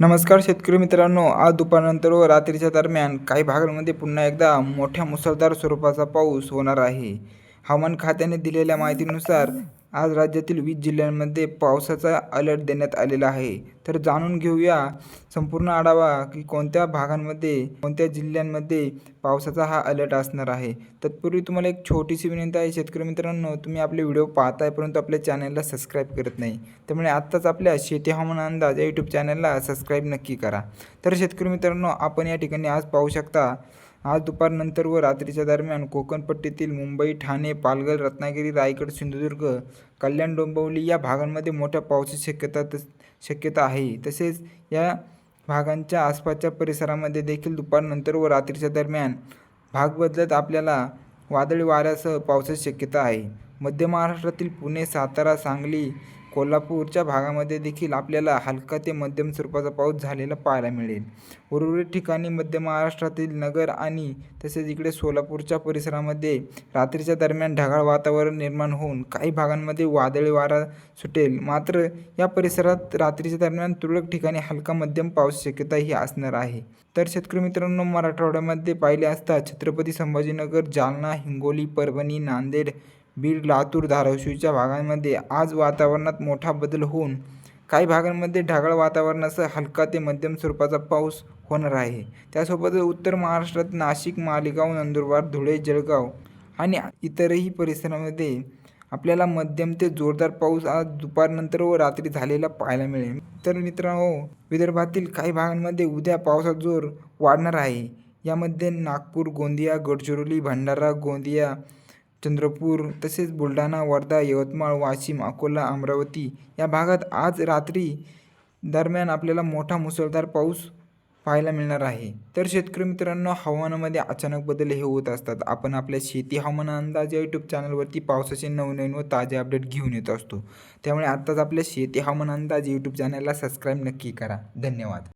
नमस्कार शेतकरी मित्रांनो आज दुपारनंतर व रात्रीच्या दरम्यान काही भागांमध्ये पुन्हा एकदा मोठ्या मुसळधार स्वरूपाचा पाऊस होणार आहे. हवामान खात्याने दिलेल्या माहितीनुसार आज राज्यातील वीस जिल्ह्यांमध्ये पावसाचा अलर्ट देण्यात आलेला आहे. तर जाणून घेऊया संपूर्ण आढावा की कोणत्या भागांमध्ये कोणत्या जिल्ह्यांमध्ये पावसाचा हा अलर्ट असणार आहे. तत्पूर्वी तुम्हाला एक छोटीशी विनंती आहे शेतकरी मित्रांनो तुम्ही आपले व्हिडिओ पाहताय परंतु आपल्या चॅनलला सबस्क्राईब करत नाही. त्यामुळे आत्ताच आपल्या शेती हवामान अंदाज या यूट्यूब चॅनलला सबस्क्राईब नक्की करा. तर शेतकरी मित्रांनो आपण या ठिकाणी आज पाहू शकता आज दुपारनंतर व रात्रीच्या दरम्यान कोकणपट्टीतील मुंबई ठाणे पालघर रत्नागिरी रायगड सिंधुदुर्ग कल्याण डोंबिवली या भागांमध्ये मोठ्या पावसाची शक्यता तस शक्यता आहे. तसेच या भागांच्या आसपासच्या परिसरामध्ये देखील दुपारनंतर व रात्रीच्या दरम्यान भाग बदलत आपल्याला वादळी वाऱ्यासह पावसाची शक्यता आहे. मध्य महाराष्ट्रातील पुणे सातारा सांगली कोल्हापूरच्या भागामध्ये देखील आपल्याला हलका ते मध्यम स्वरूपाचा पाऊस झालेला पाहायला मिळेल. उर्वरित ठिकाणी मध्य महाराष्ट्रातील नगर आणि तसेच इकडे सोलापूरच्या परिसरामध्ये रात्रीच्या दरम्यान ढगाळ वातावरण निर्माण होऊन काही भागांमध्ये वादळी वारा सुटेल. मात्र या परिसरात रात्रीच्या दरम्यान तुरळक ठिकाणी हलका मध्यम पाऊस शक्यता ही असणार आहे. तर शेतकरी मित्रांनो मराठवाड्यामध्ये पाहिले असता छत्रपती संभाजीनगर जालना हिंगोली परभणी नांदेड बीड लातूर धाराशिवच्या भागांमध्ये आज वातावरणात मोठा बदल होऊन काही भागांमध्ये ढगाळ वातावरणासह हलका ते मध्यम स्वरूपाचा पाऊस होणार आहे. त्यासोबतच उत्तर महाराष्ट्रात नाशिक मालेगाव नंदुरबार धुळे जळगाव आणि इतरही परिसरामध्ये आपल्याला मध्यम ते जोरदार पाऊस आज दुपारनंतर व रात्री झालेला पाहायला मिळेल. तर मित्रांनो विदर्भातील काही भागांमध्ये उद्या पावसाचा जोर वाढणार आहे. यामध्ये नागपूर गोंदिया गडचिरोली भंडारा गोंदिया चंद्रपूर तसेच बुलढाणा वर्धा यवतमाळ वाशिम अकोला अमरावती या भागात आज रात्री दरम्यान आपल्याला मोठा मुसळधार पाऊस पाहायला मिळणार आहे. तर शेतकरी मित्रांनो हवामानामध्ये अचानक बदल हे होत असतात. आपण आपल्या शेती हवामान अंदाज या यूट्यूब चॅनलवरती पावसाचे नवनवीन व ताजे अपडेट घेऊन येत असतो. त्यामुळे आत्ताच आपल्या शेती हवामान अंदाज यूट्यूब चॅनलला सबस्क्राईब नक्की करा. धन्यवाद.